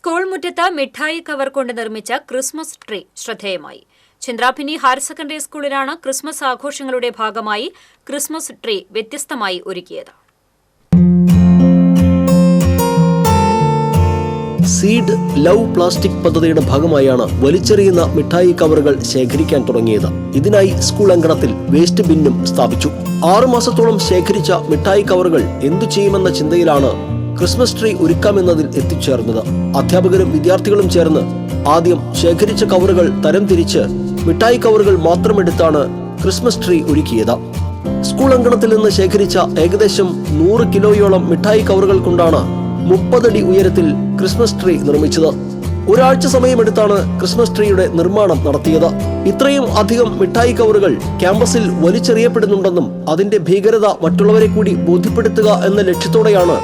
School മുറ്റത്ത് മിഠായി cover കൊണ്ട് നിർമ്മിച്ച ക്രിസ്മസ് ട്രീ ശ്രദ്ധേയമായി. ചന്ദ്രാഭിനി ഹയർ സെക്കൻഡറി സ്കൂളിലാണ് ക്രിസ്മസ് ആഘോഷങ്ങളുടെ ഭാഗമായി ക്രിസ്മസ് ട്രീ വ്യത്യസ്തമായി ഒരുക്കിയത്. സീഡ് ലവ് പ്ലാസ്റ്റിക് പദ്ധതിയുടെ ഭാഗമായാണ് വലിച്ചെറിയുന്ന മിഠായി കവറുകൾ ശേഖരിക്കാൻ തുടങ്ങിയത്. ഇതിനായി സ്കൂൾ അങ്കണത്തിൽ വേസ്റ്റ് ബിന്നും സ്ഥാപിച്ചു. ആറുമാസത്തോളം ശേഖരിച്ച മിഠായി കവറുകൾ എന്തു ചെയ്യുമെന്ന ചിന്തയിലാണ് ക്രിസ്മസ് ട്രീ ഒരുക്കാമെന്നതിൽ എത്തിച്ചേർന്നത് അധ്യാപകരും വിദ്യാർത്ഥികളും ചേർന്ന് ആദ്യം ശേഖരിച്ച കവറുകൾ തരം തിരിച്ച് മിഠായി കവറുകൾ മാത്രം എടുത്താണ് ക്രിസ്മസ് ട്രീ ഒരുക്കിയത്. സ്കൂൾ അങ്കണത്തിൽ നിന്ന് ശേഖരിച്ച ഏകദേശം നൂറ് കിലോയോളം മിഠായി കവറുകൾ കൊണ്ടാണ് മുപ്പതടി ഉയരത്തിൽ ക്രിസ്മസ് ട്രീ നിർമ്മിച്ചത്. ഒരാഴ്ച സമയമെടുത്താണ് ക്രിസ്മസ് ട്രീയുടെ നിർമ്മാണം നടത്തിയത്. ഇത്രയും അധികം മിഠായി കവറുകൾ ക്യാമ്പസിൽ വലിച്ചെറിയപ്പെടുന്നുണ്ടെന്നും അതിന്റെ ഭീകരത മറ്റുള്ളവരെ കൂടി ബോധ്യപ്പെടുത്തുക എന്ന ലക്ഷ്യത്തോടെയാണ്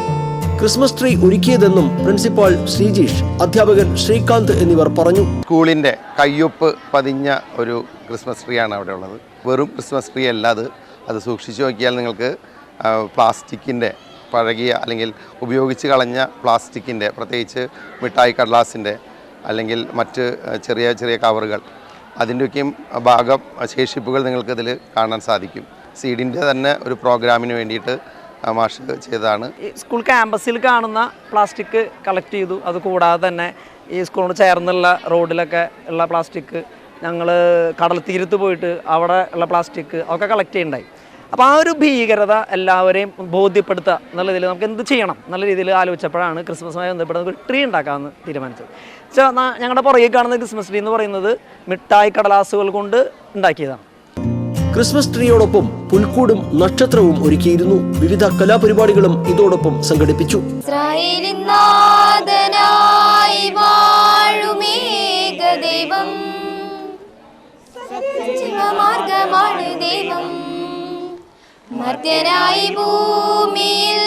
ക്രിസ്മസ് ട്രീ ഒരുക്കിയതെന്നും പ്രിൻസിപ്പാൾ ശ്രീജീഷ് അധ്യാപകൻ ശ്രീകാന്ത് എന്നിവർ പറഞ്ഞു. സ്കൂളിന്റെ കയ്യൊപ്പ് പതിഞ്ഞ ഒരു ക്രിസ്മസ് ട്രീ ആണ് അവിടെ ഉള്ളത്. വെറും ക്രിസ്മസ് ട്രീ അല്ല അത്. അത് സൂക്ഷിച്ചു നോക്കിയാൽ നിങ്ങൾക്ക് പ്ലാസ്റ്റിക്കിന്റെ പഴകിയ അല്ലെങ്കിൽ ഉപയോഗിച്ച് കളഞ്ഞ പ്ലാസ്റ്റിക്കിന്റെ പ്രത്യേകിച്ച് മിഠായി കടലാസിന്റെ അല്ലെങ്കിൽ മറ്റ് ചെറിയ ചെറിയ കവറുകൾ അതിന്റെയൊക്കെയും ഭാഗം ശേഷിപ്പുകൾ നിങ്ങൾക്കിതിൽ കാണാൻ സാധിക്കും. സീഡിന്റെ തന്നെ ഒരു പ്രോഗ്രാമിന് വേണ്ടിയിട്ട് മാഷ് ചെയ്തതാണ്. സ്കൂൾ ക്യാമ്പസിൽ കാണുന്ന പ്ലാസ്റ്റിക് കളക്ട് ചെയ്തു. അത് കൂടാതെ തന്നെ ഈ സ്കൂളിനോട് ചേർന്നുള്ള റോഡിലൊക്കെ ഉള്ള പ്ലാസ്റ്റിക് ഞങ്ങൾ കടൽ തീരത്ത് പോയിട്ട് അവിടെ ഉള്ള പ്ലാസ്റ്റിക് ഒക്കെ കളക്ട് ചെയ്യണ്ടായി. അപ്പോൾ ആ ഒരു ഭീകരത എല്ലാവരെയും ബോധ്യപ്പെടുത്തുക എന്നുള്ള രീതിയിൽ നമുക്ക് എന്ത് ചെയ്യണം നല്ല രീതിയിൽ ആലോചിച്ചപ്പോഴാണ് ക്രിസ്മസുമായി ബന്ധപ്പെട്ട് ഒരു ട്രീ ഉണ്ടാക്കാമെന്ന് തീരുമാനിച്ചത്. വെച്ചാൽ ഞങ്ങളുടെ പുറകെ കാണുന്ന ക്രിസ്മസ് ട്രീ എന്ന് പറയുന്നത് മിഠായി കടലാസുകൾ കൊണ്ട് ഉണ്ടാക്കിയതാണ്. ക്രിസ്മസ് ട്രീയോടൊപ്പം പുൽക്കൂടും നക്ഷത്രവും ഒരുക്കിയിരുന്നു. വിവിധ കലാപരിപാടികളും ഇതോടൊപ്പം സംഘടിപ്പിച്ചു. മർത്യനായി ഭൂമിയിൽ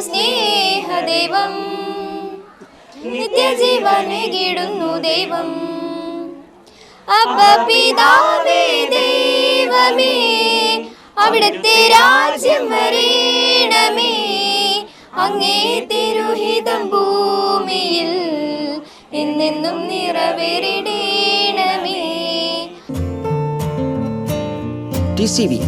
സ്നേഹദേവം. ദൈവം. അപ്പ പിതാവേ ദൈവമേ അവിടുത്തെ രാജ്യം വരേണമേ. അങ്ങേ തിരുഹിതം ഭൂമിയിൽ എന്നെന്നും നിറവേറിടേണമേ. T C V